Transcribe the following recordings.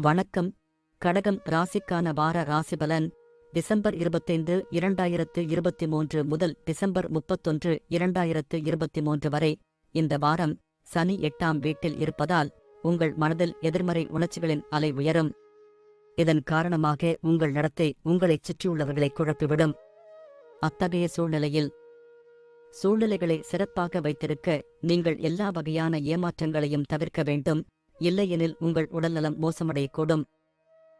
வணக்கம். கடகம் ராசிக்கான வார ராசிபலன் டிசம்பர் இருபத்தைந்து இரண்டாயிரத்து இருபத்தி மூன்று முதல் டிசம்பர் முப்பத்தொன்று இரண்டாயிரத்து இருபத்தி மூன்று வரை. இந்த வாரம் சனி எட்டாம் வீட்டில் இருப்பதால் உங்கள் மனதில் எதிர்மறை உணர்ச்சிகளின் அலை உயரும். இதன் காரணமாக உங்கள் நடத்தை உங்களைச் சுற்றியுள்ளவர்களை குழப்பிவிடும். அத்தகைய சூழ்நிலையில் சூழ்நிலைகளை சிறப்பாக வைத்திருக்க நீங்கள் எல்லா வகையான ஏமாற்றங்களையும் தவிர்க்க வேண்டும். இல்லையெனில் உங்கள் உடல்நலம் மோசமடையக்கூடும்.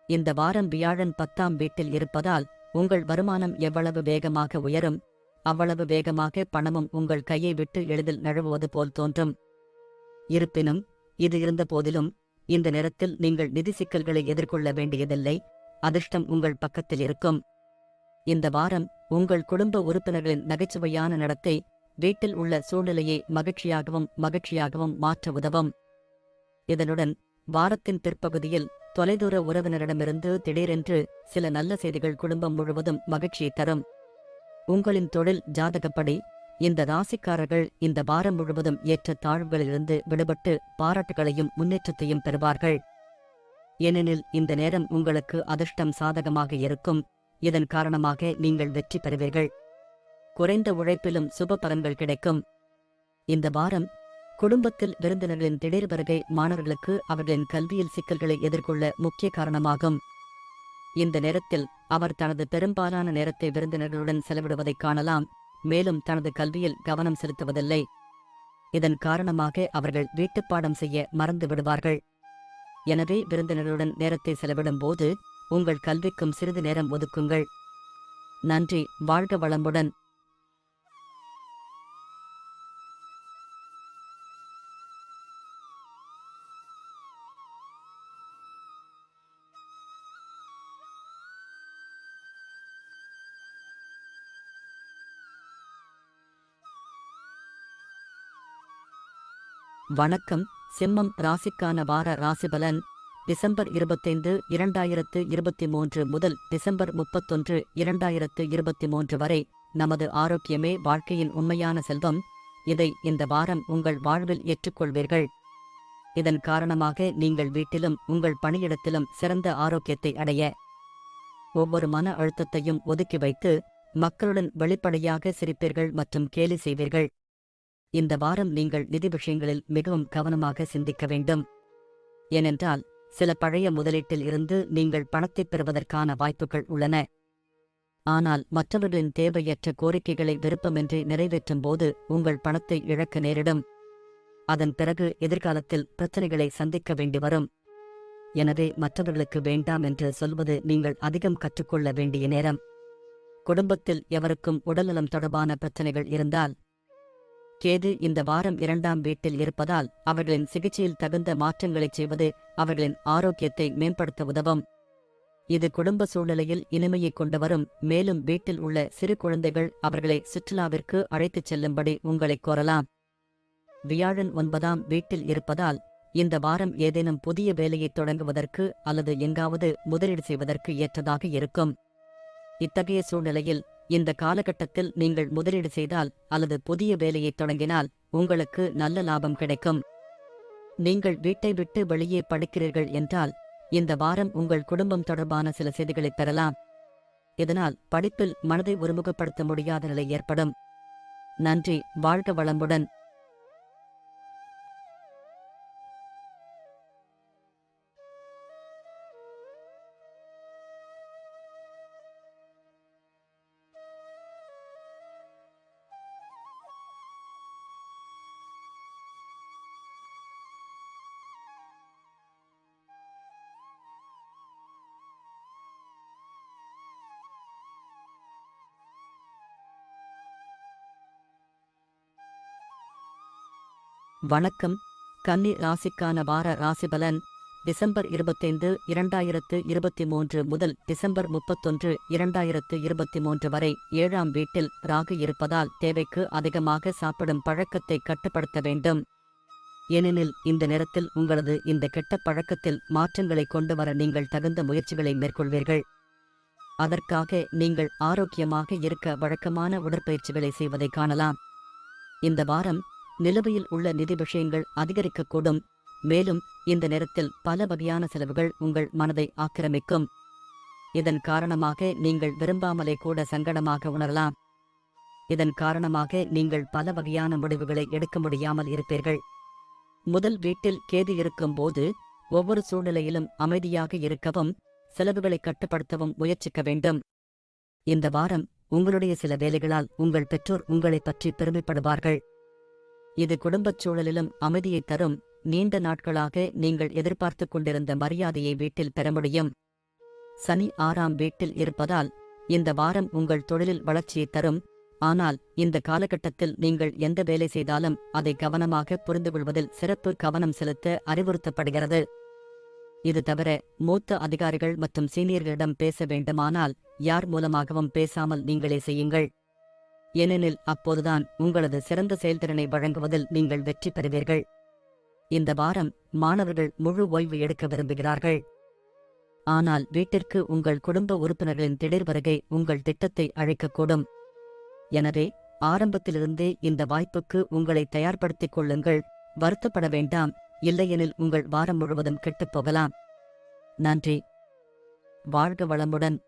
இந்த வாரம் வியாழன் பத்தாம் வீட்டில் இருப்பதால் உங்கள் வருமானம் எவ்வளவு வேகமாக உயரும் அவ்வளவு வேகமாக பணமும் உங்கள் கையை விட்டு எளிதில் நழுவுவது போல் தோன்றும். இருப்பினும் இது இருந்த போதிலும் இந்த நேரத்தில் நீங்கள் நிதி சிக்கல்களை எதிர்கொள்ள வேண்டியதில்லை அதிர்ஷ்டம் உங்கள் பக்கத்தில் இருக்கும். இந்த வாரம் உங்கள் குடும்ப உறுப்பினர்களின் நகைச்சுவையான நடத்தை வீட்டில் உள்ள சூழ்நிலையை மகிழ்ச்சியாகவும் மகிழ்ச்சியாகவும் மாற்ற உதவும். இதனுடன் வாரத்தின் பிற்பகுதியில் தொலைதூர உறவினரிடமிருந்து திடீரென்று சில நல்ல செய்திகள் குடும்பம் முழுவதும் மகிழ்ச்சியை தரும். உங்களின் தொழில் ஜாதகப்படி இந்த ராசிக்காரர்கள் இந்த வாரம் முழுவதும் ஏற்ற தாழ்வுகளிலிருந்து விடுபட்டு பாராட்டுகளையும் முன்னேற்றத்தையும் பெறுவார்கள். ஏனெனில் இந்த நேரம் உங்களுக்கு அதிர்ஷ்டம் சாதகமாக இருக்கும். இதன் காரணமாக நீங்கள் வெற்றி பெறுவீர்கள். குறைந்த உழைப்பிலும் சுப பலன்கள் கிடைக்கும். இந்த வாரம் குடும்பத்தில் விருந்தினர்களின் திடீர் வருகை மாணவர்களுக்கு அவர்களின் கல்வியில் சிக்கல்களை எதிர்கொள்ள முக்கிய காரணமாகும். இந்த நேரத்தில் அவர் தனது பெரும்பாலான நேரத்தை விருந்தினர்களுடன் செலவிடுவதைக் காணலாம் மேலும் தனது கல்வியில் கவனம் செலுத்துவதில்லை. இதன் காரணமாக அவர்கள் வீட்டுப்பாடம் செய்ய மறந்து விடுவார்கள். எனவே விருந்தினருடன் நேரத்தை செலவிடும் போது உங்கள் கல்விக்கும் சிறிது நேரம் ஒதுக்குங்கள். நன்றி வாழ்க வளமுடன். வணக்கம். சிம்மம் ராசிக்கான வார ராசிபலன் டிசம்பர் இருபத்தைந்து இரண்டாயிரத்து இருபத்தி மூன்று முதல் டிசம்பர் முப்பத்தொன்று இரண்டாயிரத்து இருபத்தி மூன்று வரை நமது ஆரோக்கியமே வாழ்க்கையின் உண்மையான செல்வம். இதை இந்த வாரம் உங்கள் வாழ்வில் ஏற்றுக்கொள்வீர்கள். இதன் காரணமாக நீங்கள் வீட்டிலும் உங்கள் பணியிடத்திலும் சிறந்த ஆரோக்கியத்தை அடைய ஒவ்வொரு மன அழுத்தத்தையும் ஒதுக்கி வைத்து மக்களுடன் வெளிப்படையாக சிரிப்பீர்கள் மற்றும் கேலி செய்வீர்கள். இந்த வாரம் நீங்கள் நிதி விஷயங்களில் மிகவும் கவனமாக சிந்திக்க வேண்டும். ஏனென்றால் சில பழைய முதலீட்டில் இருந்து நீங்கள் பணத்தைப் பெறுவதற்கான வாய்ப்புகள் உள்ளன. ஆனால் மற்றவர்களின் தேவையற்ற கோரிக்கைகளை விருப்பமின்றி நிறைவேற்றும் போது உங்கள் பணத்தை இழக்க நேரிடும். அதன் பிறகு எதிர்காலத்தில் பிரச்சனைகளை சந்திக்க வேண்டி வரும். எனவே மற்றவர்களுக்கு வேண்டாம் என்று சொல்வது நீங்கள் அதிகம் கற்றுக்கொள்ள வேண்டிய நேரம். குடும்பத்தில் எவருக்கும் உடல்நலம் தொடர்பான பிரச்சனைகள் இருந்தால் கேது இந்த வாரம் இரண்டாம் வீட்டில் இருப்பதால் அவர்களின் சிகிச்சையில் தகுந்த மாற்றங்களைச் செய்வது அவர்களின் ஆரோக்கியத்தை மேம்படுத்த உதவும். இது குடும்ப சூழ்நிலையில் இனிமையை கொண்டுவரும். மேலும் வீட்டில் உள்ள சிறு குழந்தைகள் அவர்களை சுற்றுலாவிற்கு அழைத்துச் செல்லும்படி உங்களைக் கோரலாம். வியாழன் ஒன்பதாம் வீட்டில் இருப்பதால் இந்த வாரம் ஏதேனும் புதிய வேலையை தொடங்குவதற்கு அல்லது எங்காவது முதலீடு செய்வதற்கு ஏற்றதாக இருக்கும். இத்தகைய சூழ்நிலையில் இந்த காலகட்டத்தில் நீங்கள் முதலீடு செய்தால் அல்லது புதிய வேலையை தொடங்கினால் உங்களுக்கு நல்ல லாபம் கிடைக்கும். நீங்கள் வீட்டை விட்டு வெளியே படிக்கிறீர்கள் என்றால் இந்த வாரம் உங்கள் குடும்பம் தொடர்பான சில செய்திகளை பெறலாம். இதனால் படிப்பில் மனதை ஒருமுகப்படுத்த முடியாத நிலை ஏற்படும். நன்றி வாழ்க வளமுடன். வணக்கம். கன்னி ராசிக்கான வார ராசிபலன் டிசம்பர் இருபத்தைந்து இரண்டாயிரத்து இருபத்தி மூன்று முதல் டிசம்பர் முப்பத்தொன்று இரண்டாயிரத்து இருபத்தி மூன்று வரை ஏழாம் வீட்டில் ராகு இருப்பதால் தேவைக்கு அதிகமாக சாப்பிடும் பழக்கத்தை கட்டுப்படுத்த வேண்டும். ஏனெனில் இந்த நேரத்தில் உங்களது இந்த கெட்ட பழக்கத்தில் மாற்றங்களை கொண்டு வர நீங்கள் தகுந்த முயற்சிகளை மேற்கொள்வீர்கள். அதற்காக நீங்கள் ஆரோக்கியமாக இருக்க வழக்கமான உடற்பயிற்சிகளை செய்வதை காணலாம். இந்த வாரம் நிலுவையில் உள்ள நிதி விஷயங்கள் அதிகரிக்கக்கூடும். மேலும் இந்த நேரத்தில் பல வகையான செலவுகள் உங்கள் மனதை ஆக்கிரமிக்கும். இதன் காரணமாக நீங்கள் விரும்பாமலே கூட சங்கடமாக உணரலாம். இதன் காரணமாக நீங்கள் பல வகையான முடிவுகளை எடுக்க முடியாமல் இருப்பீர்கள். முதல் வீட்டில் கேது இருக்கும்போது ஒவ்வொரு சூழ்நிலையிலும் அமைதியாக இருக்கவும் செலவுகளை கட்டுப்படுத்தவும் முயற்சிக்க வேண்டும். இந்த வாரம் உங்களுடைய சில வேலைகளால் உங்கள் பெற்றோர் உங்களைப் பற்றி பெருமைப்படுவார்கள். இது குடும்பச் சூழலிலும் அமைதியை தரும். நீண்ட நாட்களாக நீங்கள் எதிர்பார்த்துக் கொண்டிருந்த மரியாதையை வீட்டில் பெற முடியும். சனி ஆறாம் வீட்டில் இருப்பதால் இந்த வாரம் உங்கள் தொழிலில் வளர்ச்சியை தரும். ஆனால் இந்த காலகட்டத்தில் நீங்கள் எந்த வேலை செய்தாலும் அதை கவனமாக புரிந்துகொள்வதில் சிறப்பு கவனம் செலுத்த அறிவுறுத்தப்படுகிறது. இது தவிர மூத்த அதிகாரிகள் மற்றும் சீனியர்களிடம் பேச வேண்டுமானால் யார் மூலமாகவும் பேசாமல் நீங்களே செய்யுங்கள். ஏனெனில் அப்போதுதான் உங்களது சிறந்த செயல்திறனை வழங்குவதில் நீங்கள் வெற்றி பெறுவீர்கள். இந்த வாரம் மாணவர்கள் முழு ஓய்வு எடுக்க விரும்புகிறார்கள். ஆனால் வீட்டிற்கு உங்கள் குடும்ப உறுப்பினர்களின் திடீர் வருகை உங்கள் திட்டத்தை அழைக்கக்கூடும். எனவே ஆரம்பத்திலிருந்தே இந்த வாய்ப்புக்கு உங்களை தயார்படுத்திக் கொள்ளுங்கள். வருத்தப்பட வேண்டாம். இல்லையெனில் உங்கள் வாரம் முழுவதும் கெட்டுப் போகலாம். நன்றி. வாழ்க வளமுடன்.